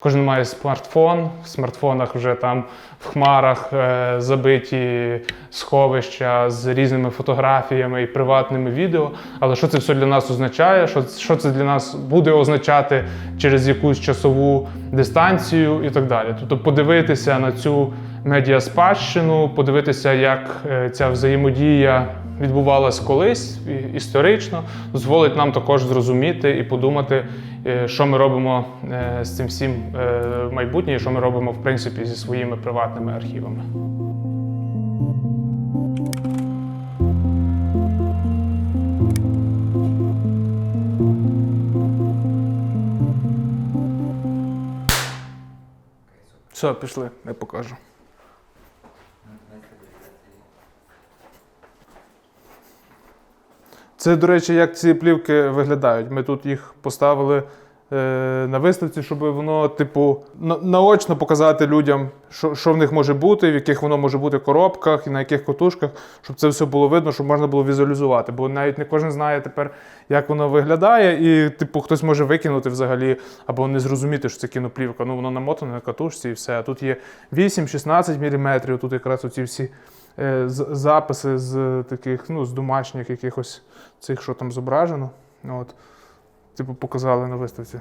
Кожен має смартфон. В смартфонах вже там в хмарах е, забиті сховища з різними фотографіями і приватними відео. Але що це все для нас означає? Що, що це для нас буде означати через якусь часову дистанцію і так далі? Тобто подивитися на цю медіаспадщину, подивитися, як е, ця взаємодія відбувалась колись історично, дозволить нам також зрозуміти і подумати, що ми робимо е, з цим всім е, в майбутнє, і що ми робимо в принципі зі своїми приватними архівами. Все, пішли, я покажу. Це, до речі, як ці плівки виглядають. Ми тут їх поставили е, на виставці, щоб воно, типу, на- наочно показати людям, що, що в них може бути, в яких воно може бути коробках і на яких котушках, щоб це все було видно, щоб можна було візуалізувати. Бо навіть не кожен знає тепер, як воно виглядає, і, типу, хтось може викинути взагалі або не зрозуміти, що це кіноплівка. Ну, воно намотане на катушці і все. А тут є 8-16 мм, тут якраз оці всі записи з таких, ну, з домашніх якихось цих, що там зображено. От. Типу, показали на виставці.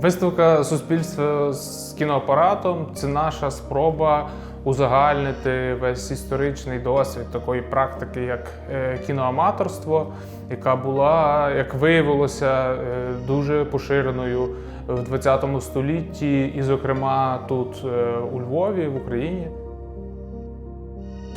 Виставка суспільства з кіноапаратом це наша спроба узагальнити весь історичний досвід такої практики, як е, кіноаматорство, яка була, як виявилося, е, дуже поширеною в 20 столітті, і, зокрема, тут е, у Львові, в Україні.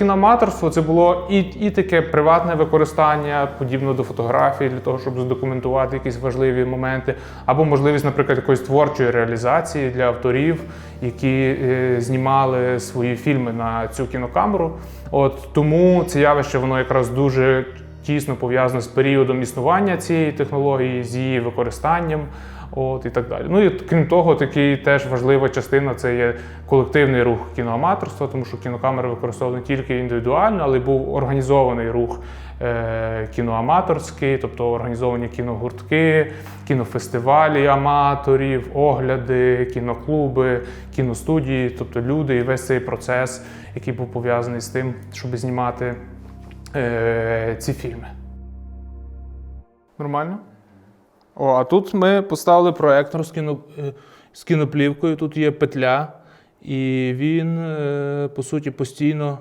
Кіноаматорство це було і, і таке приватне використання, подібно до фотографії, для того, щоб задокументувати якісь важливі моменти, або можливість, наприклад, якоїсь творчої реалізації для авторів, які е, знімали свої фільми на цю кінокамеру. От тому це явище воно якраз дуже тісно пов'язане з періодом існування цієї технології, з її використанням. От і так далі. Ну і крім того, такий теж важлива частина це є колективний рух кіноаматорства, тому що кінокамери використовували не тільки індивідуально, але й був організований рух е, кіноаматорський, тобто організовані кіногуртки, кінофестивалі аматорів, огляди, кіноклуби, кіностудії, тобто люди і весь цей процес, який був пов'язаний з тим, щоб знімати е, ці фільми. Нормально? О, а тут ми поставили проектор з, кіно, е, з кіноплівкою. Тут є петля, і він, е, по суті, постійно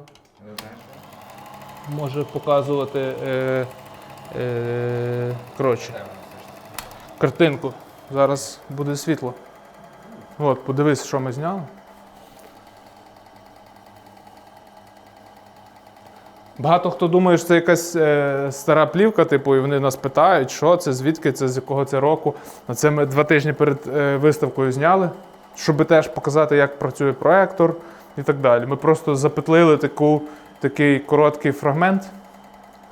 може показувати е, е, коротше, картинку. Зараз буде світло. От, подивись, що ми зняли. Багато хто думає, що це якась е, стара плівка, типу, і вони нас питають, що це, звідки це, з якого це року. Це ми два тижні перед е, виставкою зняли, щоб теж показати, як працює проектор і так далі. Ми просто запетлили таку, такий короткий фрагмент.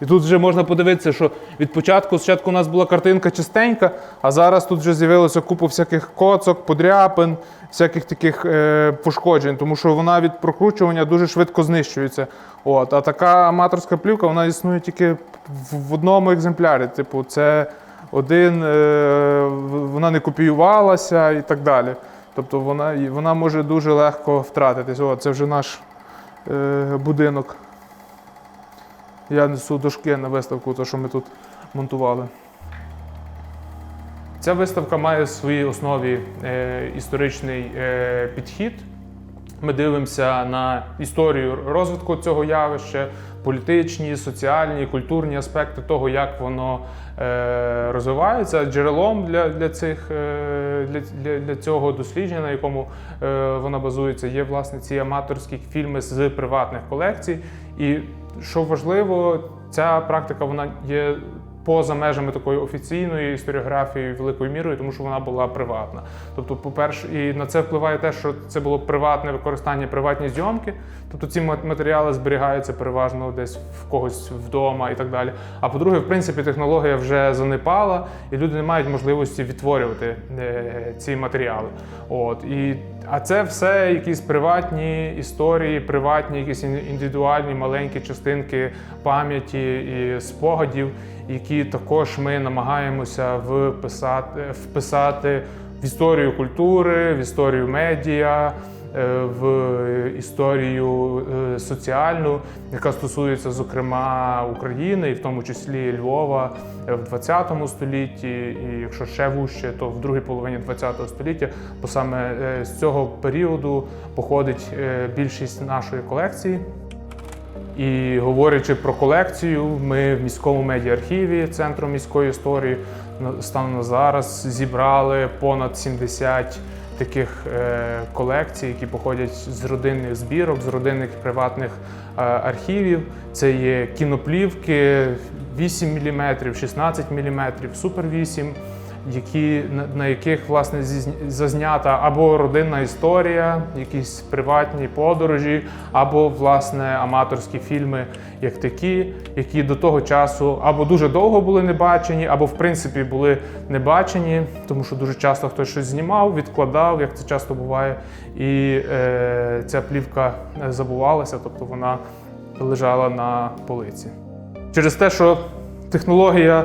І тут вже можна подивитися, що від початку спочатку у нас була картинка чистенька, а зараз тут вже з'явилося купу всяких коцок, подряпин, всяких таких е, пошкоджень, тому що вона від прокручування дуже швидко знищується. От, а така аматорська плівка вона існує тільки в, одному екземплярі. Типу, це один, е, вона не копіювалася і так далі. Тобто вона, вона може дуже легко втратитись. О, це вже наш е, будинок. Я несу дошки на виставку, то, що ми тут монтували. Ця виставка має в своїй основі е, історичний е, підхід. Ми дивимося на історію розвитку цього явища, політичні, соціальні, культурні аспекти того, як воно е, розвивається. Джерелом для, для, цих, е, для, для цього дослідження, на якому е, вона базується, є власне ці аматорські фільми з приватних колекцій. І що важливо, ця практика вона є поза межами такої офіційної історіографії великою мірою, тому що вона була приватна. Тобто, по-перше, і на це впливає те, що це було приватне використання, приватні зйомки. Тобто ці мат- матеріали зберігаються переважно десь в когось вдома і так далі. А по-друге, в принципі, технологія вже занепала, і люди не мають можливості відтворювати е, ці матеріали. От і А це все якісь приватні історії, приватні, якісь індивідуальні маленькі частинки пам'яті і спогадів, які також ми намагаємося вписати, вписати в історію культури, в історію медіа, в історію е, соціальну, яка стосується, зокрема, України, і в тому числі Львова е, в 20 столітті, і якщо ще вужче, то в другій половині 20 століття, бо саме е, з цього періоду походить е, більшість нашої колекції. І говорячи про колекцію, ми в міському медіа-архіві Центру міської історії станом на зараз зібрали понад 70 таких е, колекцій, які походять з родинних збірок, з родинних приватних е, архівів. Це є кіноплівки 8 мм, 16 мм, Супер 8 які, на, яких власне зазнята або родинна історія, якісь приватні подорожі, або власне аматорські фільми, як такі, які до того часу або дуже довго були не бачені, або в принципі були не бачені, тому що дуже часто хтось щось знімав, відкладав, як це часто буває, і е, ця плівка е, забувалася, тобто вона лежала на полиці. Через те, що технологія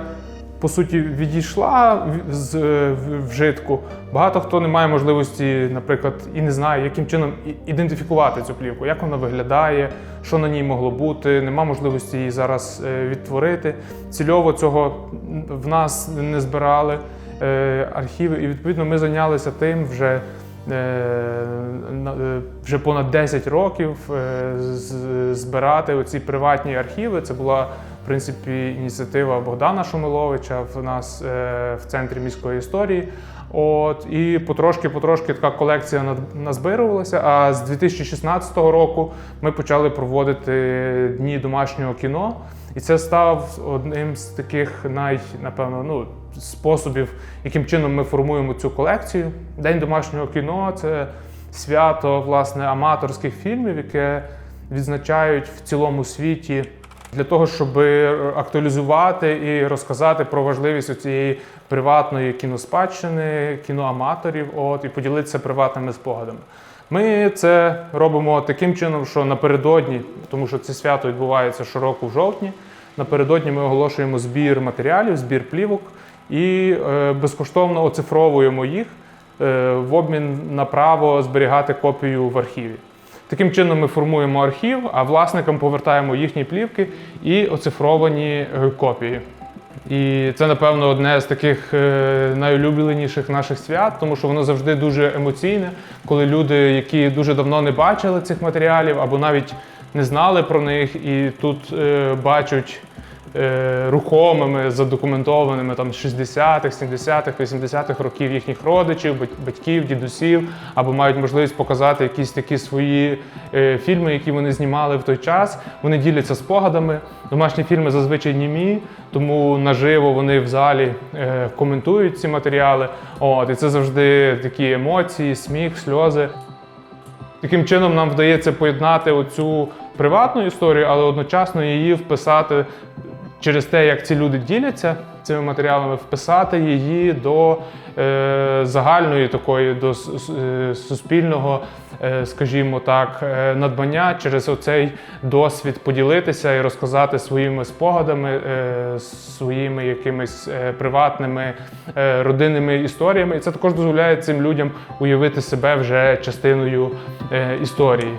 по суті відійшла з е, вжитку. Багато хто не має можливості, наприклад, і не знає, яким чином ідентифікувати цю плівку, як вона виглядає, що на ній могло бути. Нема можливості її зараз е, відтворити. Цільово цього в нас не збирали е, архіви, і відповідно ми зайнялися тим вже. Вже понад 10 років збирати оці приватні архіви. Це була принципі ініціатива Богдана Шумиловича в нас е, в центрі міської історії. От і потрошки-потрошки така колекція назбирувалася. А з 2016 року ми почали проводити дні домашнього кіно, і це став одним з таких най, напевно, ну, способів, яким чином ми формуємо цю колекцію. День домашнього кіно це свято власне аматорських фільмів, яке відзначають в цілому світі для того, щоб актуалізувати і розказати про важливість цієї приватної кіноспадщини, кіноаматорів, от і поділитися приватними спогадами. Ми це робимо таким чином, що напередодні, тому що це свято відбувається щороку в жовтні. Напередодні ми оголошуємо збір матеріалів, збір плівок і е, безкоштовно оцифровуємо їх е, в обмін на право зберігати копію в архіві. Таким чином ми формуємо архів, а власникам повертаємо їхні плівки і оцифровані е, копії. І це, напевно, одне з таких е, найулюбленіших наших свят, тому що воно завжди дуже емоційне, коли люди, які дуже давно не бачили цих матеріалів або навіть не знали про них, і тут е, бачать е, рухомими, задокументованими там 60-х, 70-х, 80-х років їхніх родичів, батьків, дідусів, або мають можливість показати якісь такі свої е, фільми, які вони знімали в той час. Вони діляться спогадами. Домашні фільми зазвичай німі, тому наживо вони в залі е, коментують ці матеріали. От, і це завжди такі емоції, сміх, сльози. Таким чином нам вдається поєднати оцю приватну історію, але одночасно її вписати через те, як ці люди діляться цими матеріалами, вписати її до е, загальної такої, до е, суспільного, е, скажімо так, е, надбання через оцей досвід поділитися і розказати своїми спогадами, е, своїми якимись е, приватними е, родинними історіями. І це також дозволяє цим людям уявити себе вже частиною е, історії.